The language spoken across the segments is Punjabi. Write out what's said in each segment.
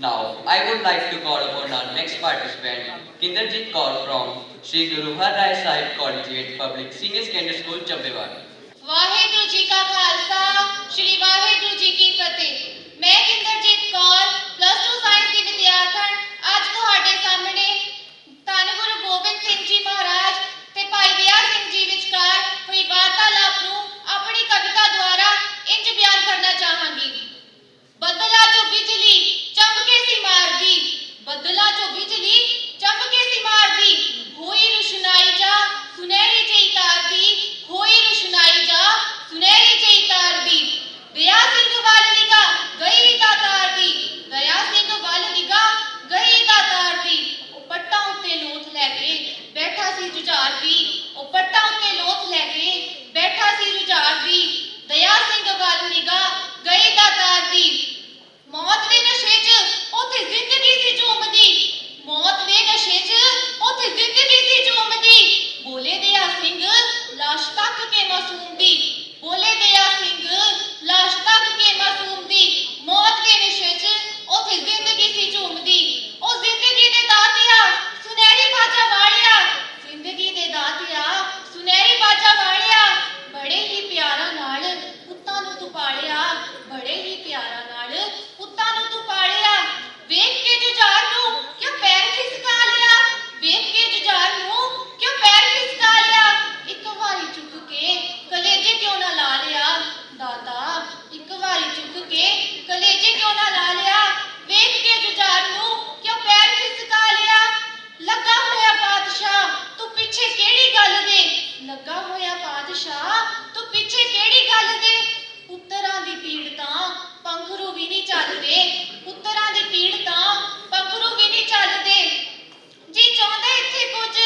Now, I would like to call upon our next participant, Kinderjit Kaur from Sri Guru Har Rai Sahib Collegiate Public Senior Secondary School, Champewar. Waheguru ji का खालसा श्री वाहेगुरु जी की फतेह मैं किंदर ਦਇਆ ਸਿੰਘ ਵੱਲ ਨਿਗਾ ਗਈ ਤਾਂ ਤਾਰਦੀ ਪਿੱਛੇ ਕਿਹੜੀ ਗੱਲ ਦੇ? ਲੱਗਾ ਹੋਇਆ ਬਾਦਸ਼ਾਹ, ਤੂੰ ਪਿੱਛੇ ਕਿਹੜੀ ਗੱਲ ਦੇ? ਪੁੱਤਰਾਂ ਦੀ ਪੀੜ ਤਾਂ ਪੰਖਰੂ ਵੀ ਨਹੀਂ ਚੱਲਦੇ। ਪੁੱਤਰਾਂ ਦੀ ਪੀੜ ਤਾਂ ਪੰਖਰੂ ਵੀ ਨਹੀਂ ਚੱਲਦੇ। ਜੀ ਚਾਹੁੰਦਾ ਇੱਥੇ ਕੁਝ?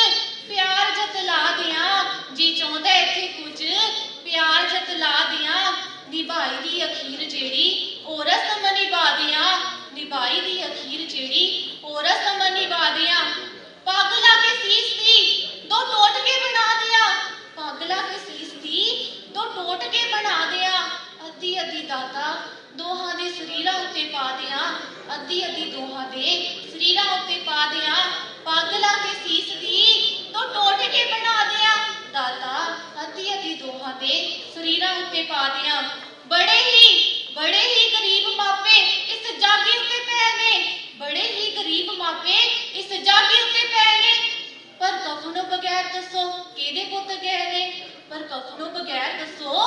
ਪਿਆਰ ਜਤਲਾ ਦਿਆਂ। ਜੀ ਚਾਹੁੰਦਾ ਇੱਥੇ ਕੁਝ? ਪਿਆਰ ਜਤਲਾ ਦਿਆਂ। ਨਿਭਾਈ ਦੀ ਅਖੀਰ ਜਿਹੜੀ ਔਰਤ ਰਸਮ ਨਿਭਾ ਦਿਆਂ। ਨਿਭਾਈ ਦੀ ਅਖੀਰ ਜਿਹੜੀ ਔਰਤ ਰਸਮ ਨਿਭਾ ਦਿਆਂ ਪੱਗ ਲਾ ਕੇ ਸੀਸ ਦੀ ਦੋ ਟੋਟ ਕੇ ਬਣਾ ਦਿਆਂ ਪੱਗ ਲਾ ਕੇ ਸੀਸ ਦੀ ਦੋ ਟੋਟ ਕੇ ਬਣਾ ਦਿਆਂ ਅੱਧੀ ਅੱਧੀ ਦਾਤਾ ਦੋਹਾਂ ਦੇ ਸਰੀਰਾਂ ਉੱਤੇ ਪਾ ਦਿਆਂ ਅੱਧੀ ਅੱਧੀ ਦੋਹਾਂ ਦੇ ਸਰੀਰਾਂ ਉੱਤੇ ਪਾ ਦਿਆਂ ਪੱਗ ਲਾ ਕੇ ਸੀਸ ਦੀ ਦੋ ਟੋਟ ਕੇ ਬਣਾ ਦਿਆਂ। ਦਾਤਾ, ਅੱਧੀ ਅੱਧੀ ਦੋਹਾਂ ਦੇ ਸਰੀਰਾਂ ਉੱਤੇ ਪਾ ਦਿਆਂ। ਬੜੇ ਹੀ ਬੜੇ ਹੀ ਗਰੀਬ ਮਾਪੇ ਇਸ ਜਾਗੀ ਉੱਤੇ ਪੈ ਨੇ। ਬੜੇ ਹੀ ਗਰੀਬ ਮਾਪੇ ਇਸ ਜਾਗੀ ਉੱਤੇ ਪੈ ਨੇ। ਪਰ ਕਫਨੋਂ ਬਗੈਰ ਦੱਸੋ ਕਿਹਦੇ ਪੁੱਤ ਗਏ ਨੇ? ਪਰ ਕਫਨੋਂ ਬਗੈਰ ਦੱਸੋ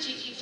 strategy